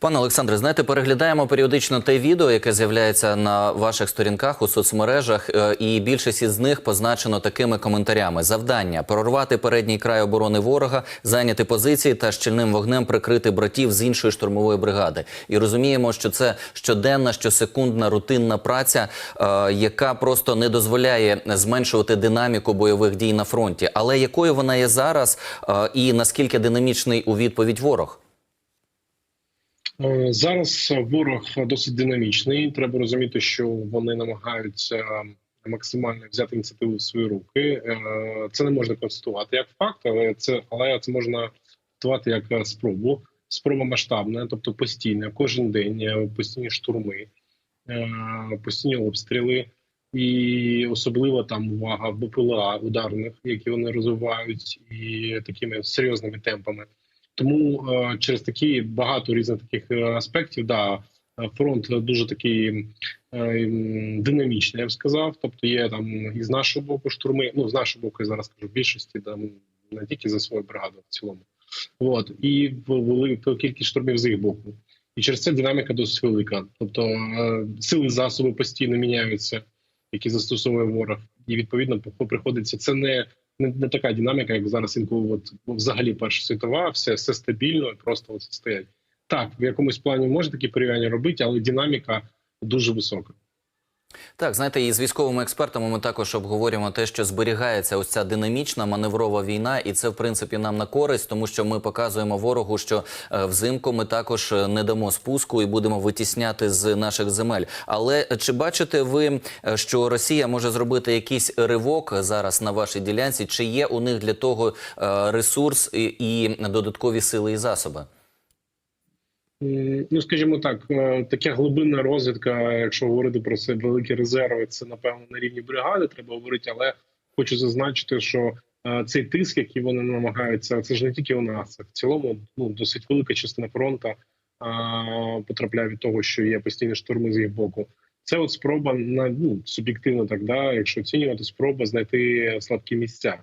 Пане Олександре, знаєте, переглядаємо періодично те відео, яке з'являється на ваших сторінках у соцмережах, е, і більшість із них позначено такими коментарями: завдання прорвати передній край оборони ворога, зайняти позиції та щільним вогнем прикрити братів з іншої штурмової бригади. І розуміємо, що це щоденна, щосекундна рутинна праця, е, яка просто не дозволяє зменшувати динаміку бойових дій на фронті. Але якою вона є зараз, е, і наскільки динамічний у відповідь ворог? Е, Зараз ворог досить динамічний. Треба розуміти, що вони намагаються максимально взяти ініціативу в свої руки. Е, Це не можна констатувати як факт, але це але це можна констатувати як е, спробу. Спроба масштабна, тобто постійна, кожен день постійні штурми, постійні обстріли, і особливо там увага БПЛА ударних, які вони розвивають, і такими серйозними темпами. Тому е, через такі багато різних таких е, аспектів, да, фронт дуже такий е, динамічний, я б сказав. Тобто є там і з нашого боку штурми, ну з нашого боку, я зараз скажу в більшості там не тільки за свою бригаду в цілому. От і велика кількість штурмів з їх боку. І через це динаміка досить велика. Тобто сили засоби постійно міняються, які застосовує ворог, і відповідно по- приходиться. Це не не, не така динаміка, як зараз інколи от, взагалі Перша світова, все, все стабільно, просто от стоять. Так, в якомусь плані може такі порівняння робити, але динаміка дуже висока. Так, знаєте, і з військовими експертами ми також обговорюємо те, що зберігається ось ця динамічна маневрова війна, і це в принципі нам на користь, тому що ми показуємо ворогу, що е, взимку ми також е, не дамо спуску і будемо витісняти з наших земель. Але чи бачите ви, е, що Росія може зробити якийсь ривок зараз на вашій ділянці? Чи є у них для того ресурс і, і додаткові сили і засоби? М, Ну, скажімо так, е, така глибинна розвідка, якщо говорити про це великі резерви, це напевно на рівні бригади треба говорити, але хочу зазначити, що е, цей тиск, який вони намагаються, це ж не тільки у нас, це в цілому ну досить велика частина фронту потрапляє від того, що є постійні штурми з їх боку. Це от спроба на ну суб'єктивно, так да, якщо оцінювати, спроба знайти слабкі місця.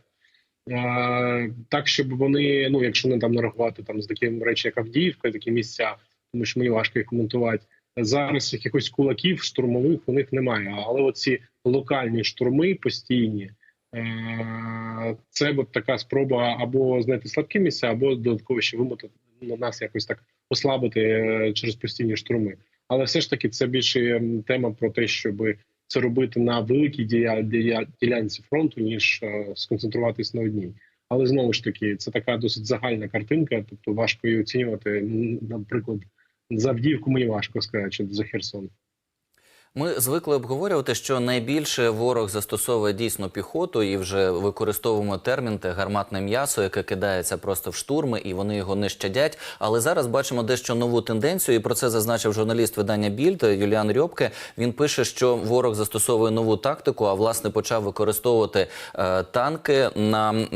Так, щоб вони, ну якщо не там нарахувати там з таким речі, як Авдіївка, такі місця, тому що мені важко їх коментувати. Зараз якихось кулаків штурмових у них немає. Але оці локальні штурми постійні, е, це от така спроба або знайти слабкі місця, або додатково ще вимотати ну, нас якось так послабити е, через постійні штурми. Але все ж таки це більше тема про те, щоб це робити на великій ділянці фронту, ніж е, сконцентруватись на одній. Але знову ж таки, це така досить загальна картинка, тобто важко її оцінювати. Наприклад, за Авдіївку мені важко сказати, чи за Херсон. Ми звикли обговорювати, що найбільше ворог застосовує дійсно піхоту, і вже використовуємо термін те гарматне м'ясо, яке кидається просто в штурми, і вони його не щадять. Але зараз бачимо дещо нову тенденцію, і про це зазначив журналіст видання Більд Юліан Рьобке. Він пише, що ворог застосовує нову тактику, а власне почав використовувати е, танки на е,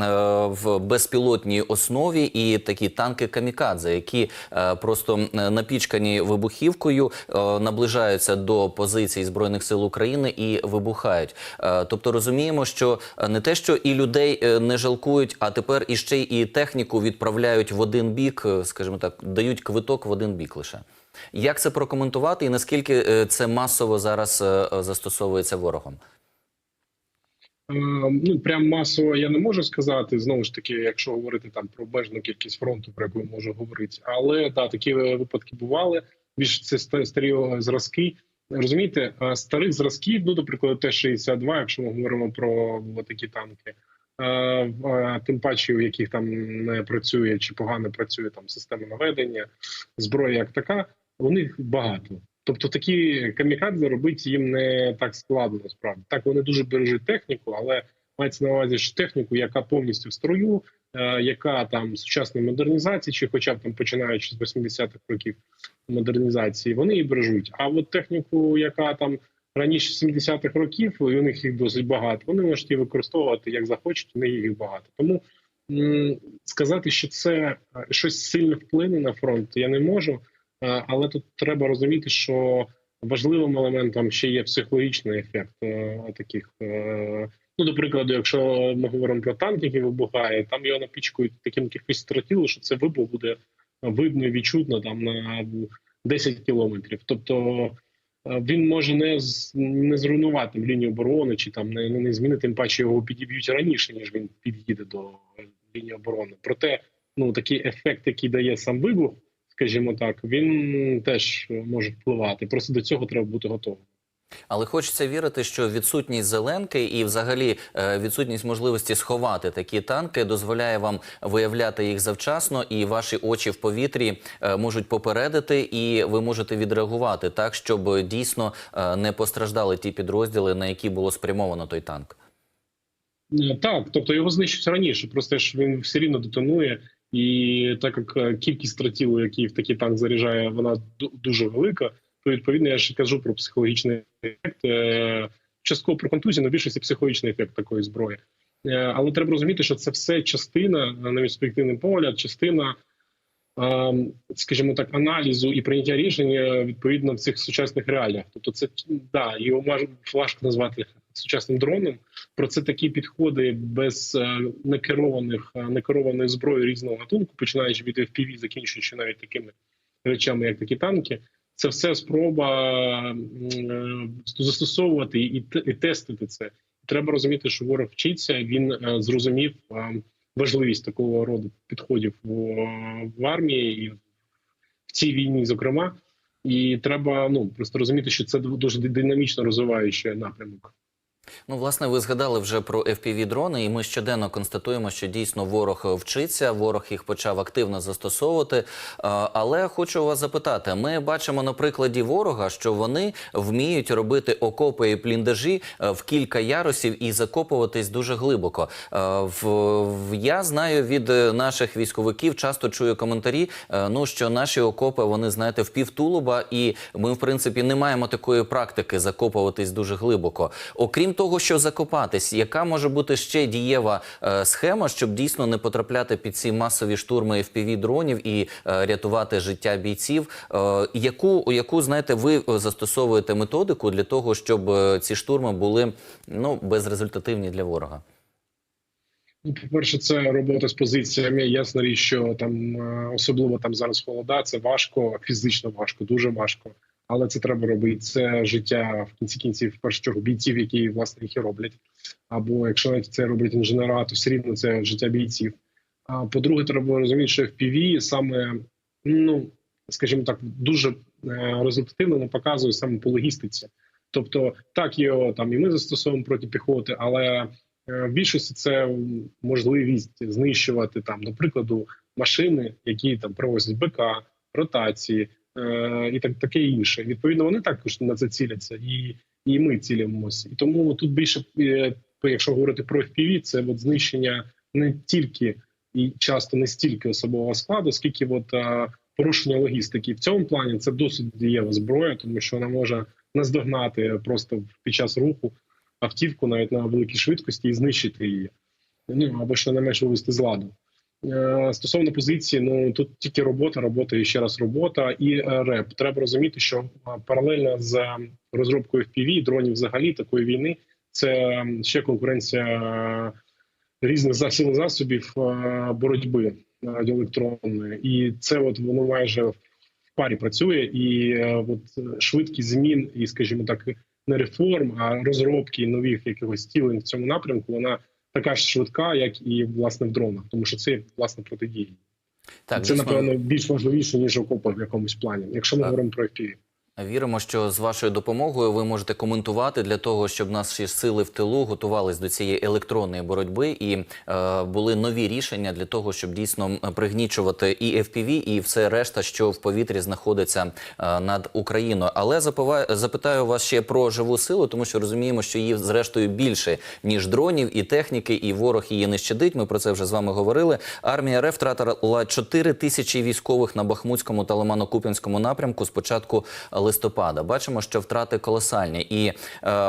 в безпілотній основі і такі танки камікадзе, які е, просто е, напічкані вибухівкою, е, наближаються до позицій збройних сил України і вибухають. Е, тобто розуміємо, що е, не те, що і людей е, не жалкують, а тепер іще і техніку відправляють в один бік, скажімо так, дають квиток в один бік лише. Як це прокоментувати, і наскільки це масово зараз застосовується ворогом? Ну прям масово я не можу сказати. Знову ж таки, якщо говорити там про обмежену кількість фронту, про яку можу говорити, але да, такі випадки бували. Більш це старі зразки. Розумієте, е, старих зразків, ну, до прикладу, Т-62, якщо ми говоримо про такі танки, е, е, тим паче, у яких там не працює чи погано працює там система наведення, зброя як така, у них багато. Тобто такі камікадзе робити їм не так складно насправді. Так вони дуже бережуть техніку, але мається на увазі що техніку, яка повністю в строю, яка там сучасної модернізації, чи хоча б там починаючи з 80-х років модернізації, вони її бережуть. А от техніку, яка там раніше 70-х років, і у них їх досить багато, вони можуть її використовувати як захочуть, у них їх багато. Тому сказати, що це е, щось сильно вплине на фронт, я не можу. Е, Але тут треба розуміти, що важливим елементом ще є психологічний ефект е, таких. Ну, до прикладу, якщо ми говоримо про танк, який вибухає, там його напічкують таким кількістю тротілу, що це вибух буде видно і відчутно там на 10 кілометрів. Тобто е, він може не не зруйнувати лінію оборони, чи там не, не змінити, тим паче його підіб'ють раніше, ніж він під'їде до лінії оборони. Проте, ну такий ефект, який дає сам вибух, скажімо так, він теж може впливати. Просто до цього треба бути готовим. Але хочеться вірити, що відсутність зеленки і, взагалі, е, відсутність можливості сховати такі танки дозволяє вам виявляти їх завчасно, і ваші очі в повітрі е, можуть попередити, і ви можете відреагувати так, щоб дійсно е, не постраждали ті підрозділи, на які було спрямовано той танк. Так, тобто його знищують раніше, просто ж він все рівно детонує, і так як кількість тротілу, який в такий танк заряджає, вона дуже велика. То відповідно я ж кажу про психологічний ефект. е, Частково про контузію, але більшості психологічний ефект такої зброї. Е, Але треба розуміти, що це все частина, на мій погляд, частина, е, скажімо так, аналізу і прийняття рішення відповідно в цих сучасних реаліях. Тобто, це да, його маж- важко назвати сучасним дроном. Про це такі підходи без некерованих некерованої зброї різного гатунку, починаючи від FPV, закінчуючи навіть такими речами, як такі танки. Це все спроба е, застосовувати і, і тестити це. Треба розуміти, що ворог вчиться. Він е, зрозумів е, важливість такого роду підходів в, армії і в цій війні, зокрема. І треба ну просто розуміти, що це дуже динамічно розвиваючий напрямок. Ну, власне, ви згадали вже про fpv дрони, і ми щоденно констатуємо, що дійсно ворог вчиться, ворог їх почав активно застосовувати. Але хочу вас запитати: ми бачимо на прикладі ворога, що вони вміють робити окопи і бліндажі е, в кілька ярусів і закопуватись дуже глибоко. Е, я знаю від е, наших військовиків, часто чую коментарі. е, Ну що наші окопи вони знаєте в півтулуба, і ми в принципі не маємо такої практики закопуватись дуже глибоко. Окрім того, що закопатись, яка може бути ще дієва е, схема, щоб дійсно не потрапляти під ці масові штурми fpv дронів і е, рятувати життя бійців? Е, яку, яку знаєте, ви е, застосовуєте методику для того, щоб е, ці штурми були ну безрезультативні для ворога? Ну, по-перше, це робота з позиціями. Ясна річ, що там е, особливо там зараз холода, це важко, фізично важко, дуже важко. Але це треба робити. Це життя в кінці кінців, в першу чергу, бійців, які власне їх і роблять. Або якщо навіть це роблять інженера, то все рівно це життя бійців. А по-друге, треба розуміти, що FPV саме, ну скажімо так, дуже е, результативно не показує саме по логістиці. Тобто, так його там і ми застосовуємо проти піхоти, але е, в більшості це можливість знищувати там, до прикладу, машини, які там привозять БК, ротації і так таке інше. Відповідно, вони також на це ціляться, і, і ми цілимося. І тому тут більше, е, якщо говорити про FPV, це от знищення не тільки і часто не стільки особового складу, скільки от, е, порушення логістики. В цьому плані це досить дієва зброя, тому що вона може наздогнати просто під час руху автівку навіть на великій швидкості і знищити її. Ну або що не менше вивести з ладу. Е, Стосовно позиції, ну тут тільки робота, робота і ще раз робота і е, реп. Треба розуміти, що е, паралельно з розробкою FPV, дронів взагалі такої війни, це ще конкуренція різних засобів засобів боротьби радіоелектронної, і це от воно майже в парі працює, і от швидкість змін, і скажімо так, не реформ, а розробки нових якихось стілень в цьому напрямку. Вона така ж швидка, як і власне в дронах, тому що це власне протидії. Так, це дійсно, напевно більш важливіше ніж окопи в якомусь плані, якщо ми Так. говоримо про FPV. Віримо, що з вашою допомогою ви можете коментувати для того, щоб наші сили в тилу готувались до цієї електронної боротьби і е, були нові рішення для того, щоб дійсно пригнічувати і FPV, і все решта, що в повітрі знаходиться е, над Україною. Але запива- запитаю вас ще про живу силу, тому що розуміємо, що її зрештою більше ніж дронів і техніки, і ворог її не щадить. Ми про це вже з вами говорили. Армія РФ втратила 4 тисячі військових на Бахмутському та Лимано-Куп'янському напрямку з початку листопада. Бачимо, що втрати колосальні. І е,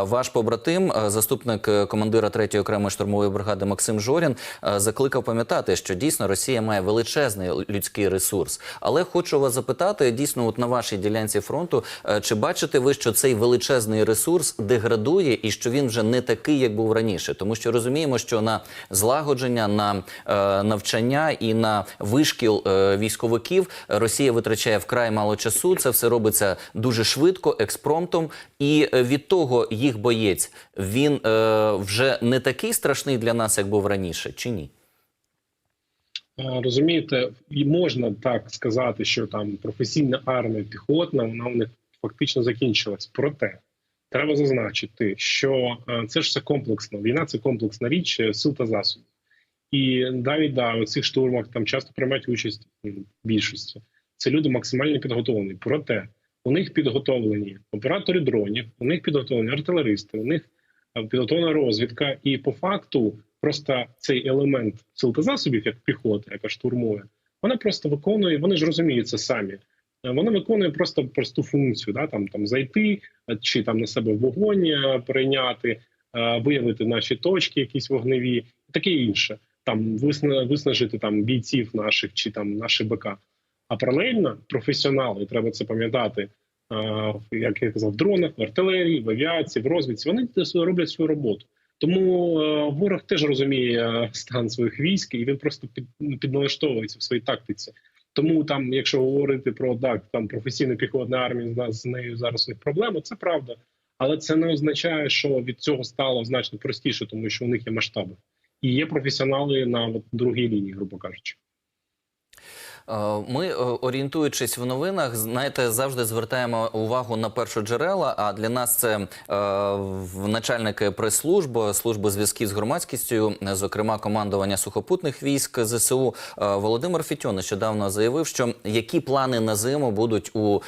ваш побратим, е, заступник е, командира 3-ї окремої штурмової бригади Максим Жорін, е, закликав пам'ятати, що дійсно Росія має величезний людський ресурс. Але хочу вас запитати, дійсно, от на вашій ділянці фронту, е, чи бачите ви, що цей величезний ресурс деградує і що він вже не такий, як був раніше? Тому що розуміємо, що на злагодження, на е, навчання і на вишкіл е, військовиків Росія витрачає вкрай мало часу. Це все робиться дуже швидко, експромтом. І е, від того їх боєць він е, вже не такий страшний для нас, як був раніше, чи ні? Е, Розумієте, і можна так сказати, що там професійна армія піхотна, вона у них фактично закінчилась. Проте треба зазначити, що е, це ж все комплексно. Війна це комплексна річ сил та засобів. І навіть да, у цих штурмах там часто приймають участь більшості. Це люди максимально підготовлені. Проте у них підготовлені оператори дронів, у них підготовлені артилеристи, у них е, підготовлена розвідка, і по факту просто цей елемент сил та засобів, як піхота, яка штурмує, вона просто виконує. Вони ж розуміють це самі. Е, Вона виконує просто просту функцію, да там там зайти е, чи там на себе вогонь прийняти, виявити наші точки, якісь вогневі, таке інше. Там висна- виснажити там бійців наших чи там наші БК. А паралельно професіонали, треба це пам'ятати. Як я казав, в дронах, в артилерії, в авіації, в розвідці вони роблять свою роботу. Тому е, ворог теж розуміє е, стан своїх військ, і він просто ну, підналаштовується в своїй тактиці. Тому там, якщо говорити про так, там професійну піхотну армію, з нас з нею зараз у них проблеми, це правда. Але це не означає, що від цього стало значно простіше, тому що у них є масштаби і є професіонали на от, другій лінії, грубо кажучи. Е, Ми, е, орієнтуючись в новинах, знаєте, завжди звертаємо увагу на першоджерела. А для нас це е, начальники прес-служби, служби зв'язків з громадськістю, зокрема командування сухопутних військ ЗСУ. Володимир Фітьон нещодавно заявив, що які плани на зиму будуть у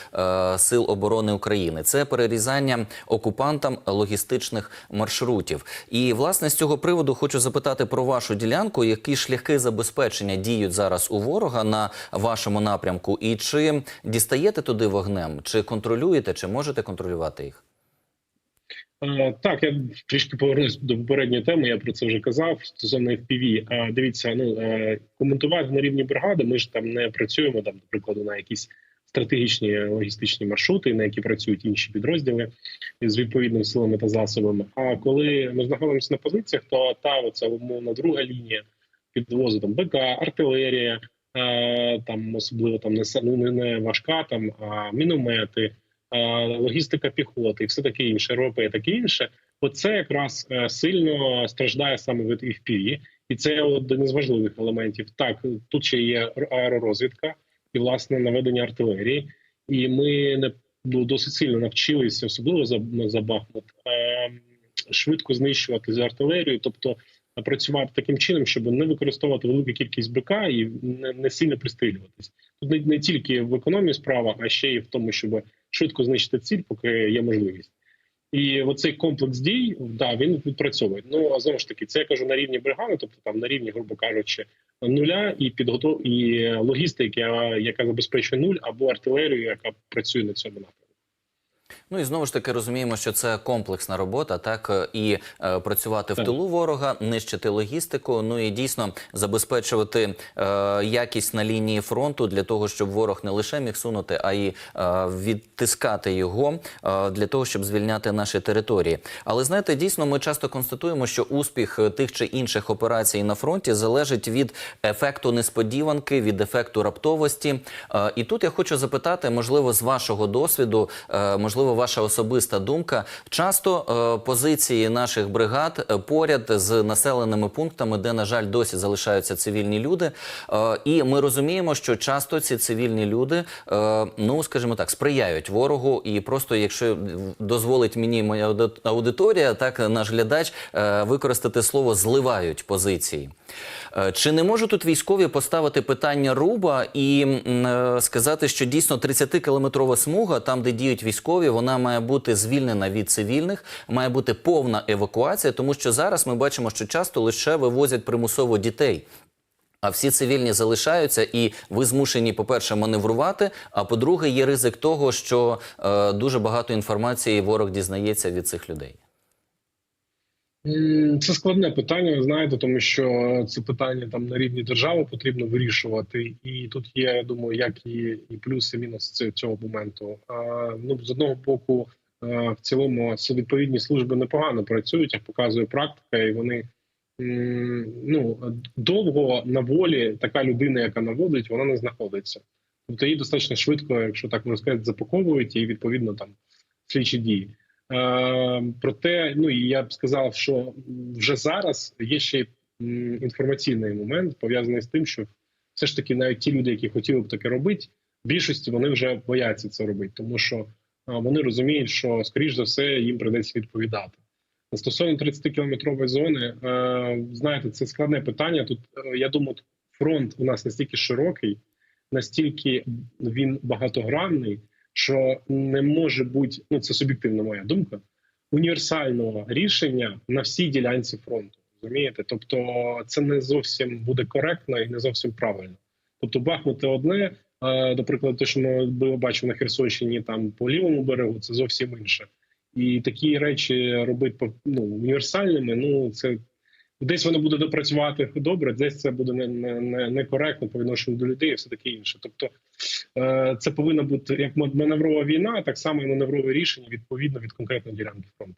сил оборони України. Це перерізання окупантам логістичних маршрутів. І власне з цього приводу хочу запитати про вашу ділянку, які шляхи забезпечення діють зараз у ворога на вашому напрямку, і чи дістаєте туди вогнем, чи контролюєте, чи можете контролювати їх? Е, Так, я трішки повернусь до попередньої теми. Я про це вже казав стосовно FPV. Е, Дивіться, ну е, коментувати на рівні бригади. Ми ж там не працюємо там, до прикладу, на якісь стратегічні логістичні маршрути, на які працюють інші підрозділи з відповідними силами та засобами. А коли ми знаходимося на позиціях, то та оця умовна друга лінія підвозу там БК, артилерія, там особливо там не ну, не, важка, там а міномети е, логістика піхоти і все таке інше, РОП і таке інше. Оце якраз е, сильно страждає саме від FPV. і це один із важливих елементів. Так, тут ще є аеророзвідка і власне наведення артилерії, і ми не ну, досить сильно навчилися, особливо за, за Бахмут, е, швидко знищувати з артилерією, тобто працювати таким чином, щоб не використовувати велику кількість БК і не, не сильно пристрілюватись. Тут не, не тільки в економії справа, а ще й в тому, щоб швидко знищити ціль, поки є можливість. І оцей комплекс дій, да, він відпрацьовує. Ну а знову ж таки, це я кажу на рівні бригади, тобто там на рівні, грубо кажучи, нуля і підготов і логістики, яка, забезпечує нуль, або артилерію, яка працює на цьому напрямку. Ну і знову ж таки розуміємо, що це комплексна робота, так е, і е, працювати в тилу ворога, нищити логістику. Ну і дійсно забезпечувати е, якість на лінії фронту для того, щоб ворог не лише міг сунути, а й е, відтискати його е, для того, щоб звільняти наші території. Але знаєте, дійсно, ми часто констатуємо, що успіх е, тих чи інших операцій на фронті залежить від ефекту несподіванки, від ефекту раптовості. Е, і тут я хочу запитати, можливо, з вашого досвіду, е, можливо, ваша особиста думка. Часто е, позиції наших бригад е, поряд з населеними пунктами, де, на жаль, досі залишаються цивільні люди. Е, і ми розуміємо, що часто ці цивільні люди, ну скажімо так, сприяють ворогу, і просто, якщо дозволить мені моя ауди- аудиторія, так наш глядач використати слово зливають позиції. Чи не можуть тут військові поставити питання руба і сказати, що дійсно 30-кілометрова смуга, там де діють військові, вона має бути звільнена від цивільних, має бути повна евакуація, тому що зараз ми бачимо, що часто лише вивозять примусово дітей. А всі цивільні залишаються, і ви змушені, по-перше, маневрувати. А по-друге, є ризик того, що е, дуже багато інформації ворог дізнається від цих людей. Це складне питання, ви знаєте, тому що це питання там на рівні держави потрібно вирішувати, і тут є, я думаю, як і, і плюс, і мінус цього моменту. А, ну з одного боку, е, в цілому ці відповідні служби непогано працюють, як показує практика, і вони ну довго на волі така людина, яка наводить, вона не знаходиться. Тобто її достатньо швидко, якщо так можна сказати, запаковують і відповідно там слідчі дії. Е, проте, ну і я б сказав, що вже зараз є ще інформаційний момент пов'язаний з тим, що все ж таки навіть ті люди, які хотіли б таке робити, в більшості вони вже бояться це робити, тому що е, вони розуміють, що скоріш за все їм придеться відповідати. Стосовно 30 кілометрової зони, е, знаєте, це складне питання. Тут я думаю, фронт у нас настільки широкий, настільки він багатогранний, що не може бути, ну це суб'єктивна моя думка, універсального рішення на всій ділянці фронту. Розумієте? Тобто, це не зовсім буде коректно і не зовсім правильно. Тобто, бахнути одне, до прикладу, те, що ми бачимо на Херсонщині, там по лівому берегу, це зовсім інше. І такі речі робити ну, універсальними. Ну це десь воно буде допрацювати добре, десь це буде не, не, не, коректно по відношенню до людей, і все таке інше. Тобто е, це повинна бути як маневрова війна, так само і маневрове рішення відповідно від конкретної ділянки фронту.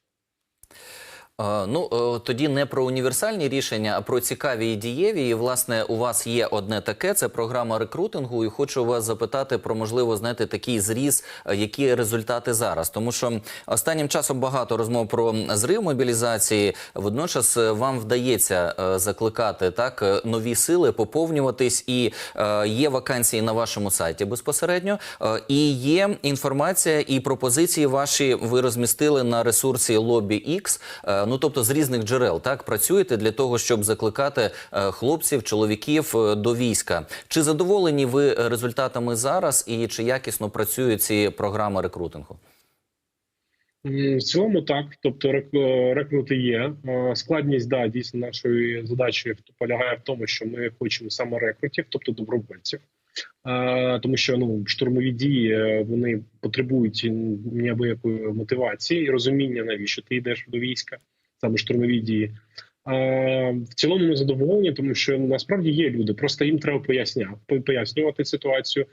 Ну е, тоді не про універсальні рішення, а про цікаві і дієві. І власне у вас є одне таке: це програма рекрутингу. І хочу вас запитати про можливо знаєте, такий зріз, е, які результати зараз. Тому що останнім часом багато розмов про зрив мобілізації. Водночас е, вам вдається закликати так нові сили, поповнюватись, і є вакансії на вашому сайті безпосередньо. І є інформація і пропозиції ваші ви розмістили на ресурсі Lobby X. Ну тобто з різних джерел так працюєте для того, щоб закликати е, хлопців, чоловіків е, до війська. Чи задоволені ви результатами зараз, і чи якісно працюють ці програми рекрутингу? В цілому так, тобто е, рекрути є. Складність да дійсно нашої задачі полягає в тому, що ми хочемо саме рекрутів, тобто добровольців. Тому що ну штурмові дії вони потребують неабиякої мотивації і розуміння, навіщо ти йдеш до війська, саме штурмові дії. Е, В цілому ми задоволені, тому що насправді є люди, просто їм треба поясняти, пояснювати ситуацію.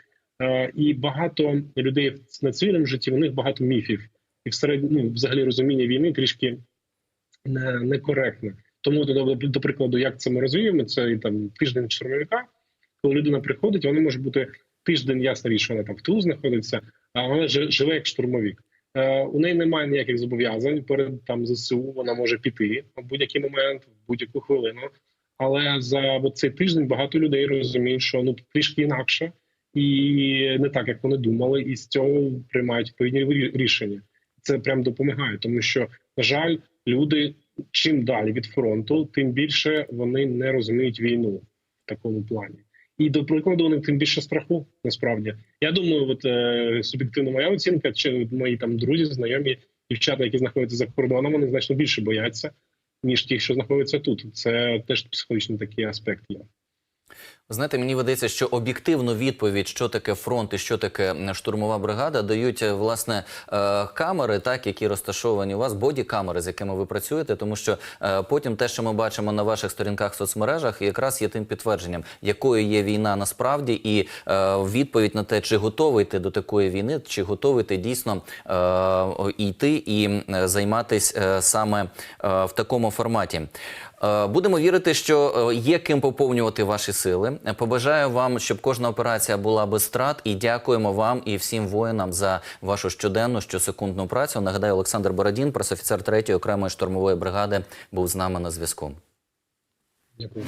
І багато людей на цивільному житті у них багато міфів і всеред, ну, взагалі розуміння війни трішки не, некоректне. Тому до, до, прикладу, як це ми розвіємо, це і там тиждень штурмовика. Коли людина приходить, вона може бути тиждень, ясна річ, вона там в тилу знаходиться, а вона жи- живе як штурмовик. Е, у неї немає ніяких зобов'язань перед там ЗСУ. Вона може піти в будь-який момент, в будь-яку хвилину. Але за цей тиждень багато людей розуміють, що ну трішки інакше і не так, як вони думали, і з цього приймають відповідні рі- рішення це прям допомагає, тому що на жаль, люди чим далі від фронту, тим більше вони не розуміють війну в такому плані. І до прикладу, вони тим більше страху. Насправді, я думаю, от е, суб'єктивна моя оцінка, чи мої там друзі, знайомі дівчата, які знаходяться за кордоном, вони значно більше бояться ніж ті, що знаходяться тут. Це теж психологічний такий аспект є. Знаєте, мені видається, що об'єктивну відповідь, що таке фронт і що таке штурмова бригада, дають е, власне е, камери, так які розташовані у вас, боді-камери, з якими ви працюєте, тому що е, потім те, що ми бачимо на ваших сторінках в соцмережах, якраз є тим підтвердженням, якою є війна насправді, і відповідь на те, чи готовий ти до такої війни, чи готовий ти дійсно йти і е, саме в такому форматі. Е, Будемо вірити, що е, є ким поповнювати ваші сили. Е, Побажаю вам, щоб кожна операція була без страт. І дякуємо вам і всім воїнам за вашу щоденну, щосекундну працю. Нагадаю, Олександр Бородін, пресофіцер 3-ї окремої штурмової бригади, був з нами на зв'язку. Дякую.